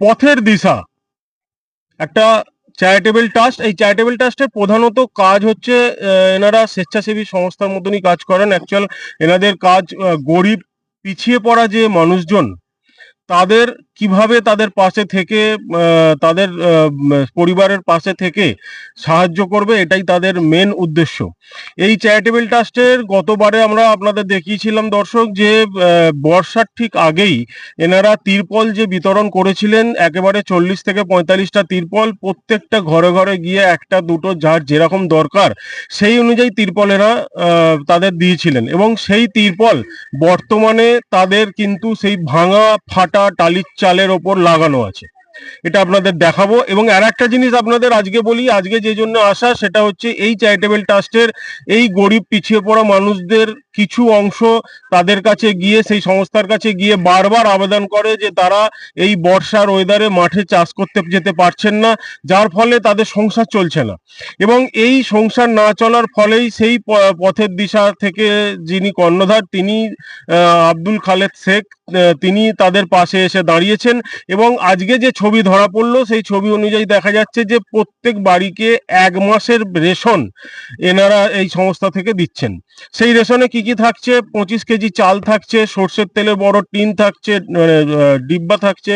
পথের দিশা। একটা charitable trust এই চ্যারিটেবল ট্রাস্টের প্রধানত কাজ হচ্ছে এনারা স্বেচ্ছাসেবী সংস্থার মতনই কাজ করেন। অ্যাকচুয়াল এনাদের কাজ গরিব, পিছিয়ে পড়া যে মানুষজন, তাদের কীভাবে তাদের পাশে থেকে তাদের পরিবারের পাশে থেকে সাহায্য করবে এটাই তাদের মেন উদ্দেশ্য। এই চ্যারিটেবল ট্রাস্টের গতবারে আমরা আপনাদের দেখিয়েছিলাম দর্শক যে বর্ষার ঠিক আগেই এনারা তিরপল যে বিতরণ করেছিলেন, একেবারে চল্লিশ থেকে পঁয়তাল্লিশটা তিরপল, প্রত্যেকটা ঘরে ঘরে গিয়ে একটা, দুটো, যার যেরকম দরকার, সেই অনুযায়ী তিরপল এরা তাদের দিয়েছিলেন। এবং সেই তিরপল বর্তমানে তাদের কিন্তু সেই ভাঙা ফাটা টালির চালের ওপর লাগানো আছে। এটা আপনাদের দেখাবো। এবং আর একটা জিনিস আপনাদের আজকে বলি, আজকে যে জন্য আসা সেটা হচ্ছে এই চ্যারিটেবল ট্রাস্টের এই গরিব পিছিয়ে পড়া মানুষদের কিছু অংশ তাদের কাছে গিয়ে, সেই সংস্থার কাছে গিয়ে বারবার আবেদন করে যে তারা এই বর্ষার ওয়েদারে মাঠে চাষ করতে যেতে পারছেন না, যার ফলে তাদের সংসার চলছে না। এবং এই সংসার না চলার ফলেই সেই পথের দিশা থেকে যিনি কর্ণধার, তিনি আব্দুল খালেদ শেখ তিনি তাদের পাশে এসে দাঁড়িয়েছেন। এবং আজকে যে ছবি ধরা পড়ল সেই ছবি অনুযায়ী দেখা যাচ্ছে যে প্রত্যেক বাড়িকে এক মাসের রেশন এনারা এই সংস্থা থেকে দিচ্ছেন। সেই রেশনে কি কি থাকছে? পঁচিশ কেজি চাল থাকছে সর্ষের তেলের বড় টিন থাকছে মানে, ডিব্বা থাকছে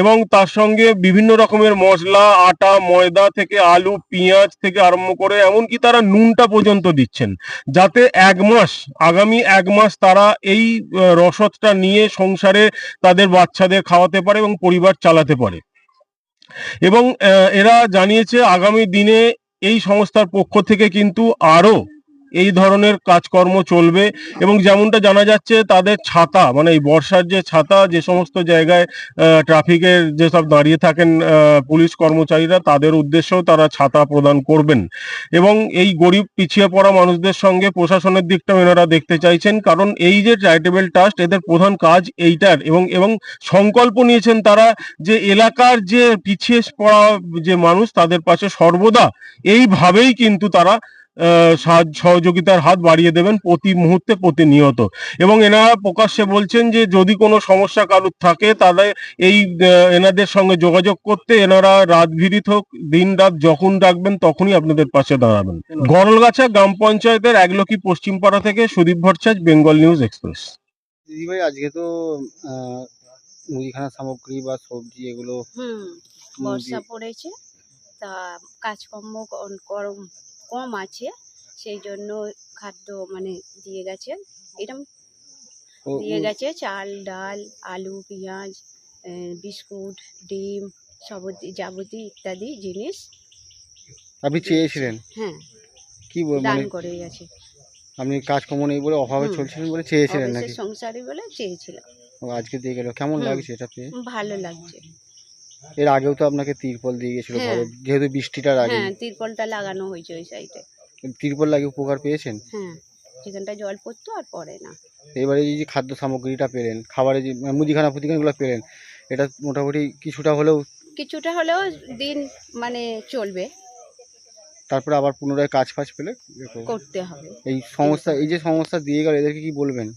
এবং তার সঙ্গে বিভিন্ন রকমের মশলা আটা ময়দা থেকে আলু পেঁয়াজ থেকে আরম্ভ করে এমনকি তারা নুনটা পর্যন্ত দিচ্ছেন। যাতে এক মাস আগামী এক মাস তারা এই রসদটা নিয়ে সংসারে তাদের বাচ্চাদের খাওয়াতে পারে এবং পরিবার চালাতে পারে। এবং এরা জানিয়েছে আগামী দিনে এই সংস্থার পক্ষ থেকে কিন্তু আরও এই ধরনের কাজকর্ম চলবে এবং যেমনটা জানা যাচ্ছে তাদের ছাতা মানে এই বর্ষার যে ছাতা, যে সমস্ত জায়গায় ট্রাফিকের যেসব দাঁড়িয়ে থাকেন পুলিশ কর্মচারীরা, তাদের উদ্দেশ্যেও তারা ছাতা প্রদান করবেন। এবং এই গরিব পিছিয়ে পড়া মানুষদের সঙ্গে প্রশাসনের দিকটাও এনারা দেখতে চাইছেন, কারণ এই যে চ্যারিটেবল ট্রাস্ট এদের প্রধান কাজ এইটার। এবং এবং সংকল্প নিয়েছেন তারা যে এলাকার যে পিছিয়ে পড়া যে মানুষ, তাদের পাশে সর্বদা। এইভাবেই কিন্তু তারা সহযোগিতার হাত বাড়িয়ে দেবেন প্রতি মুহূর্তে প্রতিনিয়ত। এবং এনারা প্রকাশ্যে বলছেন যে যদি কোনো সমস্যা কারুর থাকে তাদের এই এনাদের সঙ্গে যোগাযোগ করতে এনারা রাত ভিড়িত হোক দিন রাত যখন ডাকবেন তখনই আপনাদের পাশে দাঁড়াবেন। গরলগাছা গ্রাম পঞ্চায়েতের একলকি পশ্চিমপাড়া থেকে Sudip Bhattacharya Bengal news express. দিদিভাই আজকে তো মুদিখানা সামগ্রী বা সবজি এগুলো বর্ষা পড়েছে। তা কাজকর্ম ক- কম আছে সেই জন্য খাদ্য মানে দিয়ে গেছে। এরকম দিয়ে গেছে চাল ডাল আলু পেঁয়াজ বিস্কুট ডিম সবতি যাবতীয় ইত্যাদি জিনিস। আপনি চেয়েছিলেন? হ্যাঁ। কি দান মানে করে গেছে। আপনি কাজকর্ম নেই বলে অভাবে। চলছিলেন বলে চেয়েছিলেন নাকি? সংসারী বলে চেয়েছিলাম। আজকে দিয়ে গেল। কেমন লাগছে এটা পেয়ে? ভালো লাগছে। এর আগেও তো আপনাকে তিরপল দিয়ে গেছিল হ্যাঁ। যেহেতু বৃষ্টিটার আগে। হ্যাঁ তিরপলটা লাগানো হয়েছে ওই সাইডে তিরপল লাগিয়ে উপকার পেয়েছেন? হ্যাঁ যেখানটা জল পড়তো আর পড়ে না। এবারে এই যে খাদ্য সামগ্রীটা পেলেন খাবারের যে মানে মুদিখানা ফুদিখানাগুলো পেলেন এটা মোটামুটি কিছুটা হলেও কিছুটা হলেও দিন মানে চলবে। তারপরে আবার পুনরায় কাজ ফাজ পেলে ইয়ে। করতে হবে। এই সমস্যা এই যে সমস্যা দিয়ে গেল এদেরকে কি বলবেন?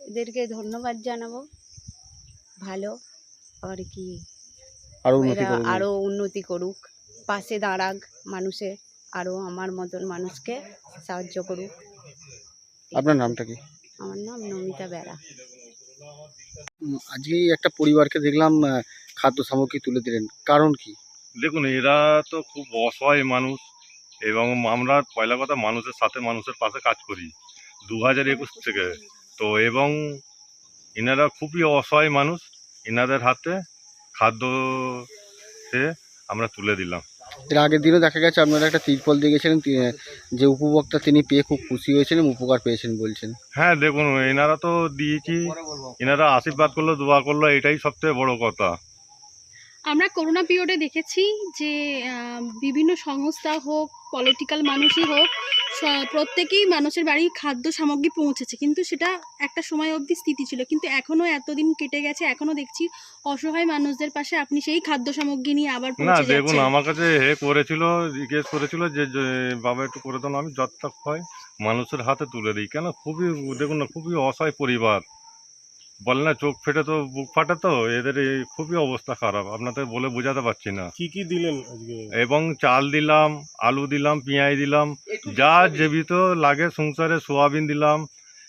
এদেরকে ধন্যবাদ জানাব। ভালো আর কি আরও উন্নতি এরা করবেন আরও উন্নতি করুক। পাশে দাঁড়াক মানুষের আরও আমার মতন মানুষকে সাহায্য করুক। আপনার নামটা কি? আমার নাম নমিতা বেড়া উম, আজকে একটা পরিবারকে দেখলাম আহ, খাদ্য সামগ্রী তুলে দিলেন। কারণ কি? দেখুন এরা তো খুব অসহায় মানুষ এবং আমরা পয়লা কথা মানুষের সাথে মানুষের পাশে কাজ করি দু হাজার একুশ থেকে। তো এবং এনারা খুবই অসহায় মানুষ এনাদের হাতে খাদ্য সে আমরা তুলে দিলাম। এর আগের দিনও দেখা গেছে আপনারা একটা তিরপল দিয়ে গেছিলেন যে উপভোক্তা তিনি পেয়ে খুব খুশি হয়েছেন এবং উপকার পেয়েছেন বলছেন। হ্যাঁ দেখুন এনারা তো দিয়েছি এনারা আশীর্বাদ করল দোয়া করল এটাই সবথেকে বড় কথা। আমরা করোনা পিরিয়ডে দেখেছি যে বিভিন্ন সংস্থা হোক পলিটিক্যাল মানুষই হোক প্রত্যেকেই মানুষের বাড়ি খাদ্য সামগ্রী পৌঁছেছে। কিন্তু সেটা একটা সময় অবধি স্থিতি ছিল। কিন্তু এখনও এতদিন কেটে গেছে এখনও দেখছি অসহায় মানুষদের পাশে আপনি সেই খাদ্য সামগ্রী নিয়ে আবার না দেখুন আমার কাছে হে করেছিল জিজ্ঞেস করেছিল যে বাবা একটু করে দাও আমি যতটা হয় মানুষের হাতে তুলে দিই। কেন? খুবই দেখুন না খুবই অসহায় পরিবার। বলে না চোখ ফেটে তো বুক ফাটে তো এদের এই খুবই অবস্থা খারাপ আপনাদের বলে বোঝাতে পারছি না। কি কি দিলেন আজকে? এবং চাল দিলাম আলু দিলাম পেঁয়াজ দিলাম যা জীবিত লাগে সংসারে সোয়াবিন দিলাম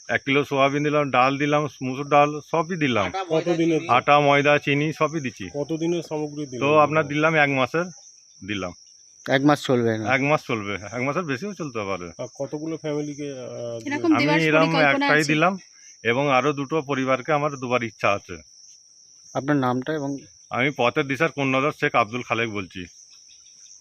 এক কিলো সোয়াবিন দিলাম ডাল দিলাম মুসুর ডাল সবই দিলাম। কতদিনের আটা ময়দা চিনি সবই দিচ্ছি। কতদিনের সামগ্রী দিলেন? তো আপনার দিলাম এক মাসের দিলাম। এক মাস চলবে না। এক মাস চলবে এক মাসের বেশিও চলতে পারে। আর কতগুলো ফ্যামিলিকে আমি এরকম একটাই দিলাম। এবং আরও দুটো পরিবারকে আমার দুবার ইচ্ছা আছে। আপনার নামটা এবং আমি পথের দিশার কন্যাদার শেখ আব্দুল খালেক বলছি।